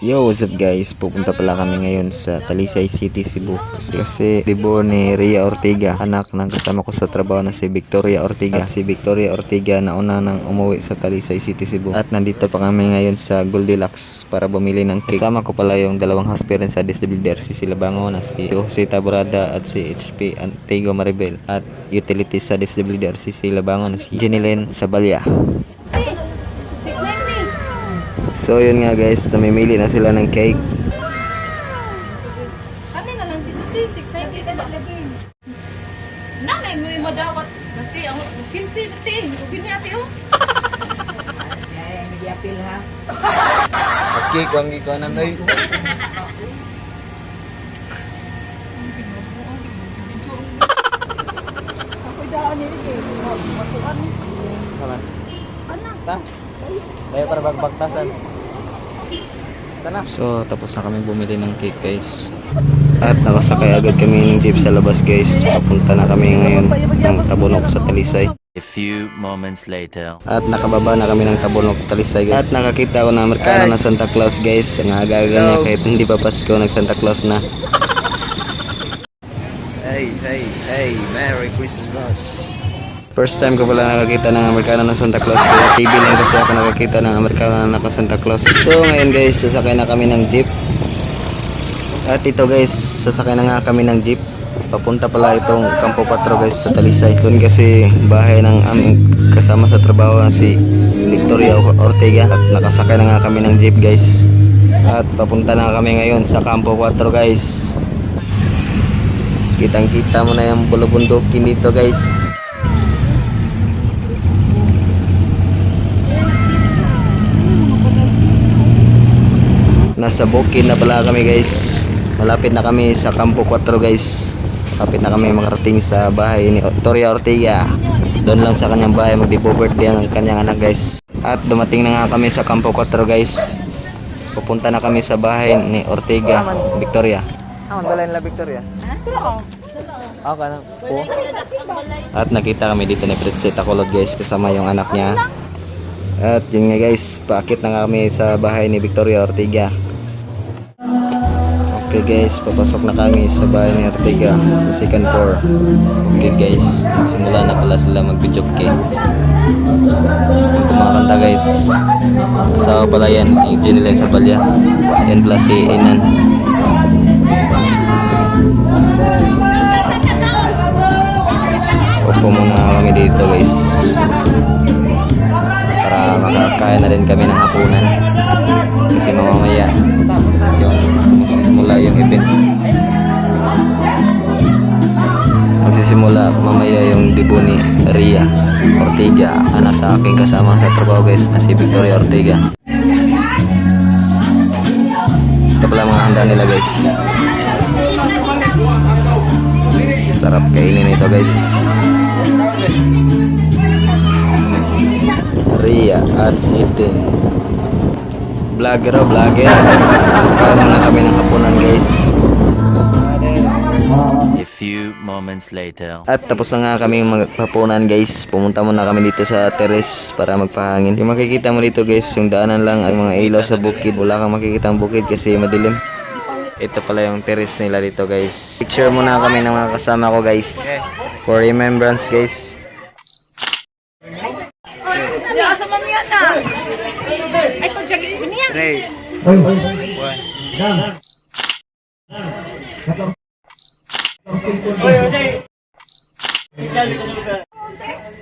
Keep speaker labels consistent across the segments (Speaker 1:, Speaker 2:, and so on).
Speaker 1: Yo, what's up guys? Pupunta pala kami ngayon sa Talisay City, Cebu. Kasi, kasi dibo ni Ria Ortiga, anak ng kasama ko sa trabaho na si Victoria Ortiga. At si Victoria Ortiga na una nang umuwi sa Talisay City, Cebu. At nandito pa kami ngayon sa Goldilocks para bumili ng cake. Kasama ko pala yung dalawang house sa DSWD, si Silabango na si Jose Taborada at si HP Antigo Maribel. At utilities sa DSWD, si Silabango na si Jenilyn Sabalya.
Speaker 2: 690.
Speaker 1: So yun nga guys, namimili na sila ng cake.
Speaker 2: Kami na lang dito si 690 na lagi. Na may may madawat. Dati ang silpi dati. Ubin niya ate oh.
Speaker 3: Eh, media appeal ha.
Speaker 1: Okay, kung ikaw nandoy.
Speaker 2: Ako daan ni Ricky. Matuan.
Speaker 1: Naman.
Speaker 2: Anak.
Speaker 1: Ta? Dahil para bagbagtasan. So, tapos na kami bumili ng cake guys. At nakasakay agad kami ng jeep sa labas guys. Papunta na kami ngayon ng Tabunok sa Talisay.
Speaker 4: A few moments later.
Speaker 1: At nakababa na kami ng Tabunok Talisay guys. At nakakita ko na Amerikano na Santa Claus guys. Ang aga-aga niya kahit hindi pa Pasko nag Santa Claus na. Hey, hey, hey, Merry Christmas. First time ko pala nakakita ng Amerikano na Santa Claus. Kaya TV lang kasi ako nakakita ng Amerikano naka Santa Claus. So ngayon guys, sasakay na kami ng jeep. At ito guys, sasakay na nga kami ng jeep. Papunta pala itong Campo 4 guys sa Talisay. Doon kasi bahay ng aming kasama sa trabaho na si Victoria Ortega. At nakasakay na nga kami ng jeep guys. At papunta na kami ngayon sa Campo 4 guys. Kitang kita mo na yung bulubundukin dito guys. Nasa bukid na pala kami guys. Malapit na kami sa Campo 4 guys. Malapit na kami makarating sa bahay ni Victoria Ortega. Doon lang sa kanyang bahay magdi-po birthday ang kanyang anak guys. At dumating na nga kami sa Campo 4 guys. Pupunta na kami sa bahay ni Ortega, Victoria. Ah, magbalay nila Victoria. Ah, ka po. At nakita kami dito ni Princess Tacolod guys kasama yung anak niya. At yun nga guys, paakit na kami sa bahay ni Victoria Ortega. Okay guys, papasok na kami sa bahay ni Ortega sa second floor. Okay guys, simula na pala sila mag-video game. Yung kumakanta guys. Asawa pala yan, yung Jenilen sa palya. Yan pala si Inan. Upo muna kami dito guys. Para makakain na din kami ng hapunan. Kasi mamamaya yung magsisimula yung event. Magsisimula mamaya yung debut ni Ria Ortega. Anak sa aking kasama sa trabaho guys na si Victoria Ortega. Ito pala mga handa nila guys. Sarap kainin ito guys. Ria at Ethan. Vlogger o vlogger. Kaya muna kami ng hapunan guys.
Speaker 4: A few moments later.
Speaker 1: At tapos na nga kami magpapunan guys. Pumunta muna kami dito sa terrace para magpahangin. Yung makikita mo dito guys, yung daanan lang ay mga ilaw sa bukid. Wala kang makikita ang bukid kasi madilim. Ito pala yung terrace nila dito guys. Picture muna kami ng mga kasama ko guys. For remembrance guys.
Speaker 2: Di asa man yan na. Ay to jagi niya.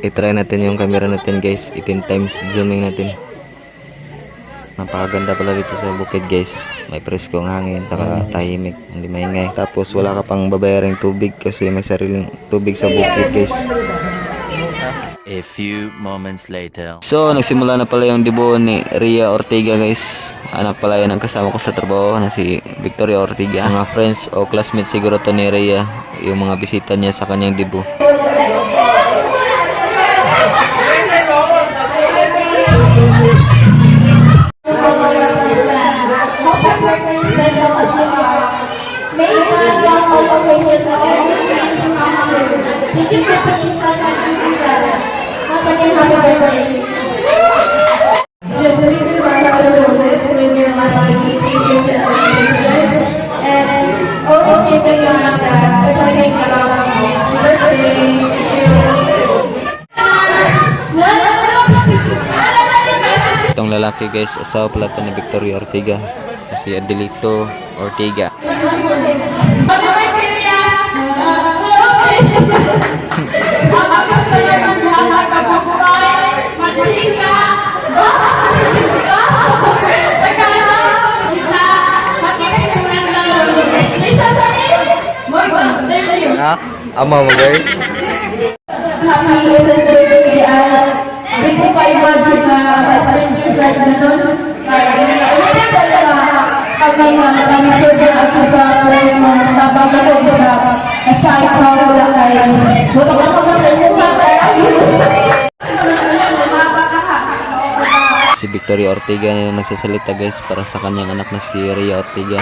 Speaker 1: I-try natin yung camera natin guys. 18 times zooming natin. Napakaganda pala dito sa bukid guys. May presko ang hangin, taka tahimik, hindi maingay. Tapos wala ka pang babayaring tubig kasi may sariling tubig sa bukid guys.
Speaker 4: A few moments later.
Speaker 1: So, nagsimula na pala yung debut ni Ria Ortega guys. Anak pala yan ang kasama ko sa trabaho na si Victoria Ortega. Mga friends o classmates siguro to ni Ria. Yung mga bisita niya sa kanyang debut.
Speaker 5: Itong lalaki guys, asawa pala ito ni Victoria Ortega. Kasi Adelito Ortega.
Speaker 1: Birthday, Al. Hindi ko pa imagine na strangers like ganun. Kami na kami sobrang ako ba ko yung mga nababago ko sa aside from wala kayo. Wala ka sa inyo ka
Speaker 5: Si Victoria Ortega na yung nagsasalita guys para sa kanyang anak na si Rhea Ortega.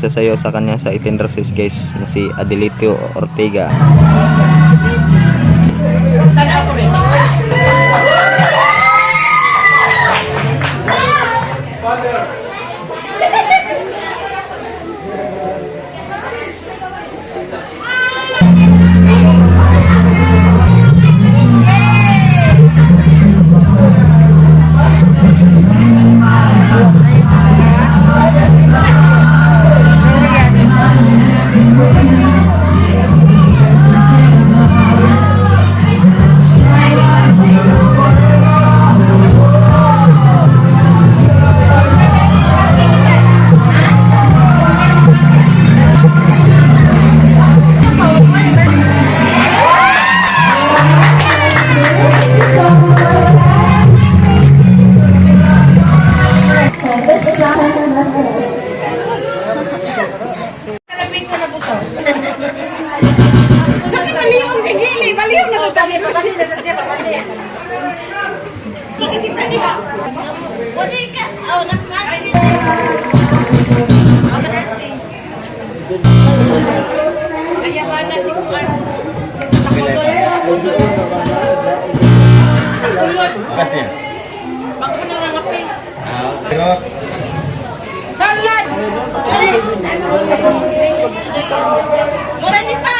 Speaker 5: Sasayaw sa kanya sa 18 Roses guys na si Adelito Ortega.
Speaker 6: Nakakari. Ayaw na lang apil. Dalan! Dali! Mura ni pa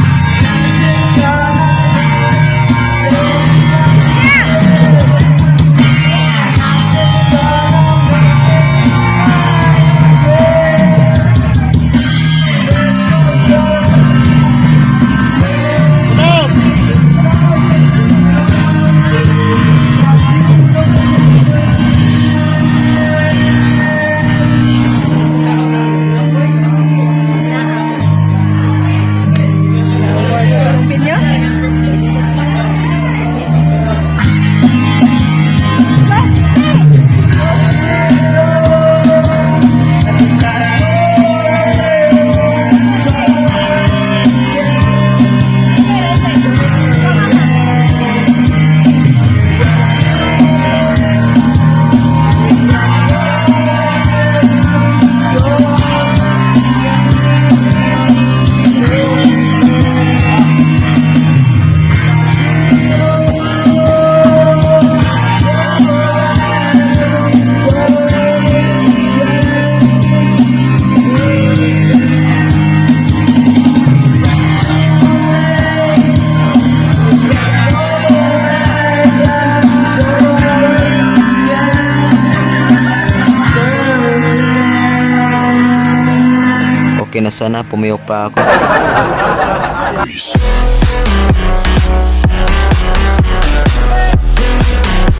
Speaker 1: Sana pumiyok pa ako.